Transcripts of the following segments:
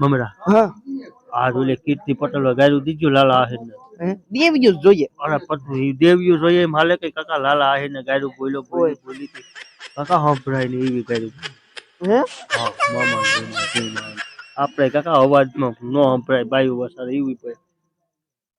મમરા. હા. આ જોલે કીર્તિ પટેલ ગાયરું દીધું લાલા આહિર ને હે? જોઈએ. અરે પછી દેવ્યું જોઈએ માલે કે કાકા લાલા આહિર ને ગાયરું બોલ્યો બોલી બોલી. કાકા હંભરાય ને એવી ગાયરું. હે? હા મામા. આપણે કાકા અવાજમાં નો સંભળાય બાયું વસારે એવી પડે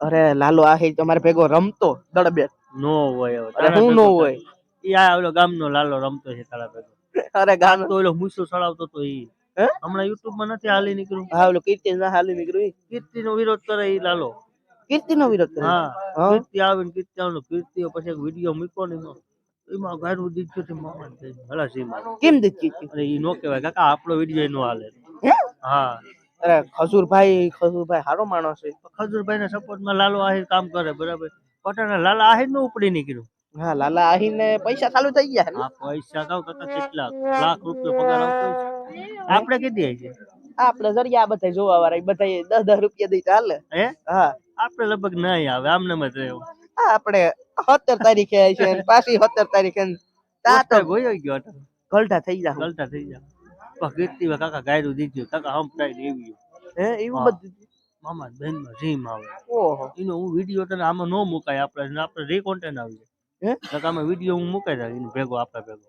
અરે લાલો આહિર તમારે ભેગો રમતો દડબે નો હોય અરે હું નો હોય? ઈ આ ઓલો ગામનો લાલો રમતો છે તારા ભેગો. અરે ગામ તો ઓલો મૂસો ચડાવતો તો ઈ. હે? હમણાં યુટ્યુબમાં નથી હાલી નીકળ્યું. હા ઓલો કીર્તિ ના હાલી નીકળ્યું. કીર્તિ નો વિરોધ કરે ઈ લાલો. કીર્તિ નો વિરોધ કરે? હા. કીર્તિ આવે ને કીર્તિ આવે કીર્તિ પછી એક વીડિયો મૂક્યો ને એમાં. ગાડું દીધું છે મામા હલા સીમાં. કેમ દીધું અરે ઈ નો કહેવાય. કાકા આપણો વીડિયો નો હાલે. હે? હા. અરે ખજુરભાઈ ખજુરભાઈ હારો માણસ છે. ખજુરભાઈ ના સપોર્ટમાં લાલો આહિર કામ કરે બરાબર. પટાણા લાલા આહિરનું ઉપડી નીકળ્યું. હા લાલા આહી ને પૈસા ચાલુ થઈ ગયા આ પૈસા કહું કાકા કેટલા? લાખ રૂપિયા પગાર આવતો આપણે કીધી છે આપણે જરિયા બધા જોવા વાળા બધા દસ દસ રૂપિયા દઈ ચાલે હે? હા. આપણે લગભગ નહીં આવે આમને મત રહ્યો. આપણે સત્તર તારીખે છે પાછી સત્તર તારીખે તાતો ગયો ગયો હતો. થઈ જા ગલટા થઈ જા કીર્તિ કાકા ગાયરું દીધું કાકા હમ ને દેવી હે એવું બધું? મામા બેનમાં જીમ આવે. ઓહો. એનો હું વીડિયો તને આમાં નો મુકાય આપણે આપણે આપણે રીકોન્ટેન્ટ આવી હે? કાકા વીડિયો હું મુકાઈ જાય એને ભેગો આપણે ભેગો.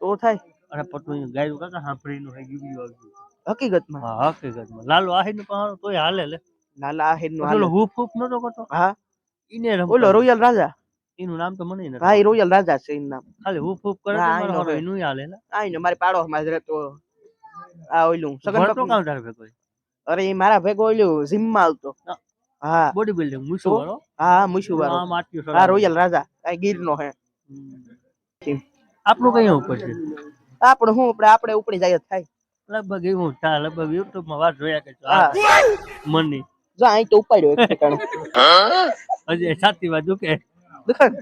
તો થાય. અને પછી ગાયું કાકા સાંભળીનું હે વીડિયો આવી ગયો હકીકતમાં? હા હકીકતમાં. લાલો આહિરનું પહાડો તોય હાલે લે. લાલા આહિરનું હાલે. હુફ હુફ નતો કરતો? હા. ઈને રમતો. ઓલો રોયલ રાજા? એનું નામ તો મને નથી હા રોયલ રાજા છે એનું નામ. ખાલી હુફ હુફ કરે તો મારો. એનું હાલે લે. આઈ ને મારી પાડો માં રહેતો આ ઓલું સગન કામ તારે ભેગો અરે એ મારા ભેગો ઓલું જીમમાં આવતો હા. હા બોડી બિલ્ડિંગ મુશુ? વાળો હા મુશુ વાળો. આમ આટલું હા. રોયલ રાજા આ ગીર નો હે. આપણું કઈ ઉપર છે? આપણે હું આપણે આપણે ઉપડી જાય થાય. લગભગ એવું થાય લગભગ યુટ્યુબમાં વાત જોયા કે હા. મની. જો અહીં તો ઉપાડ્યો એક ઠેકાણે. હજી સાચી વાત જો કે દેખાય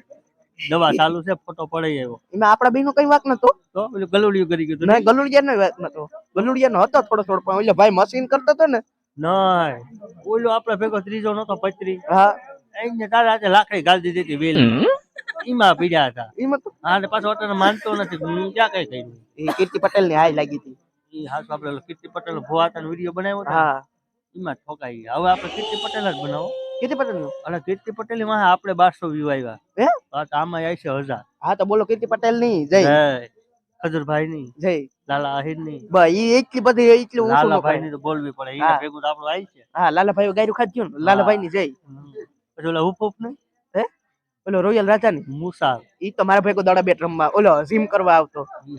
દવા ચાલુ છે ફોટો પડી આવ્યો. એમાં આપડા બેનો કઈ વાક નતો. તો? પેલું ગલુડિયું કરી ગયું ના? ગલુડિયા નો વાક નતો. ગલુડિયા નો હતો થોડો થોડો પણ ઓલે ભાઈ મશીન કરતો હતો ને નહીં ઓલો આપડે ભેગો ત્રીજો નતો પત્રી. હા. એને તારા હાથે લાકડી ગાળી દીધી હતી વેલ. એમાં પીડ્યા હતા. ઈમાં તો હા ને પાછો અત્યારે માનતો નથી હું ક્યાં કઈ કર્યું એ કીર્તિ પટેલની હાય લાગી હતી. એ હાથ આપણે કીર્તિ પટેલ ભુવા હતા વીડિયો બનાવ્યો હતો હા. એમાં ઠોકાઈ ગયા. હવે આપણે કીર્તિ પટેલ જ બનાવો. કીર્તિ પટેલનું અને કીર્તિ પટેલમાં આપણે બારસો વ્યૂ આવ્યા હે? હા તો આમાં આવી છે હજાર. હા તો બોલો કીર્તિ પટેલની જય. જય. ખજૂરભાઈ ની જય. લાલા આહિરની બસ ઈ એટલી બધી એટલી ઊંચું લાલાભાઈ ની તો બોલવી પડે. હા. ભેગું તો આપણું આવી છે. હા લાલાભાઈ ગાયરું ખાધ્યું ને લાલાભાઈ ની જય. પછી ઓલા ઉપ ઉપ ને? હે? ઓલો રોયલ રાજા ની મુસાર ઈ તો મારા ભાઈ દડા બેટ રમવા ઓલો જીમ કરવા આવતો. ઈ.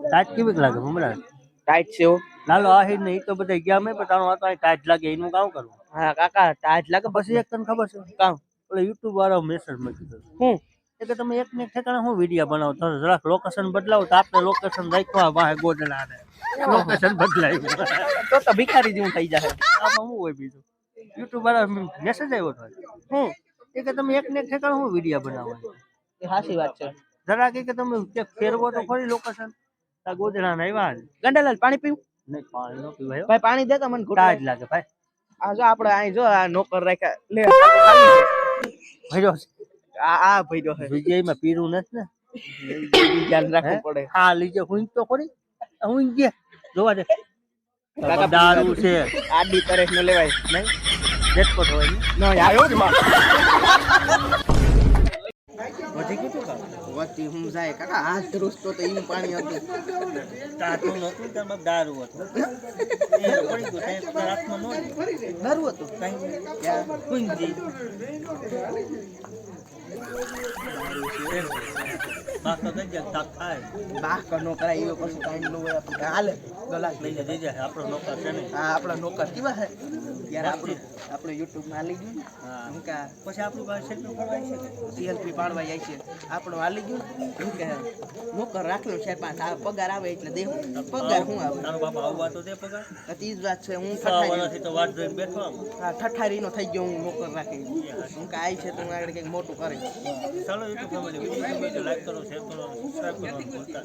ટાઈટ કેવીક લાગે હમણાં ટાઈટ છે લાલો આહિર ને ઈ તો બધા ગયા મેં પણ તારો વાતો ટાઈટ લાગે એનું કામ કરવું? હા કાકા ટાઈટ લાગે પછી એક તને ખબર છે? કામ ઓલો યુટ્યુબ વાળો મેસેજ મૂકી દો. હું? કે તમે એક ને ઠેકાણે હું વીડિયો બનાવો? તો જરાક લોકેશન બદલાવો તો આપણે લોકેશન રાખ્યો વાહે ગોડલા ને લોકેશન બદલાયું. તો તો ભિખારી જેવું થઈ જાય આમાં શું હોય બીજું? યુટ્યુબ વાળા મેસેજ આવ્યો હતો હું? એ કે તમે એક ને ઠેકાણે હું વીડિયો બનાવો? એ સાચી વાત છે. જરાક એ કે તમે ફેરવો તો ખરી લોકેશન આ ગોદડા ને આવ્યા ગંડાલાલ પાણી પીવું? નહીં પાણી નો પીવાય ભાઈ પાણી દેતા મને ઘૂંટડો. જ લાગે ભાઈ. આ જો આપણે અહીં જો આ નોકર રાખ્યા. લે. ભાઈ છે. આ આ ભાઈ છે વિજયમાં પીરું નથી ને? ધ્યાન રાખવું પડે. હા લીજે હુંજ તો ખરી. હું ગયા જોવા દે. દારૂ છે. આડી તરેફ ન લેવાય. નહીં? જેટપટ હોય ને? ન આવ્યો જ માં વધી ગયું તું વતી હું જાય. કાકા હાથ ધ્રુસતો તો ઈ પાણી હતું. તાતું નહોતું તેમાં દારૂ હતું. દારૂ હતું. કાંઈ ત્યાં કુંજી બાકા ગઈ જાય તાક થાય બાહ નો કરાય એવો પછી કાંઈ ન હોય આપણે હાલે. ગલાસ લઈને જઈ જાય. આપણો નોકર છે ને. આપણા નોકર કેવા છે? આપણે આપણે યુટ્યુબમાં હાલી ગયું હા. હું કે પછી આપણું પાસે સેલ્ફી છે? પાડવા જાય છે. આપણો હાલી ગયું. હું કે નોકર રાખલો છે પાંચ આ પગાર આવે એટલે દેવું. પગાર શું આવે? તારો બાપા આવવા તો દે પગાર? તીજ વાત છે. હું ઠઠારી વર્ષથી તો વાત જોઈને બેઠો હા ઠઠારીનો થઈ ગયો હું નોકર રાખી. હું. કે આઈ છે તો હું આગળ કંઈક મોટું કરે. ચાલો યુટ્યુબ ફેમિલી લાઈક કરો શેર કરો સબસ્ક્રાઈબ કરો ભૂલતા.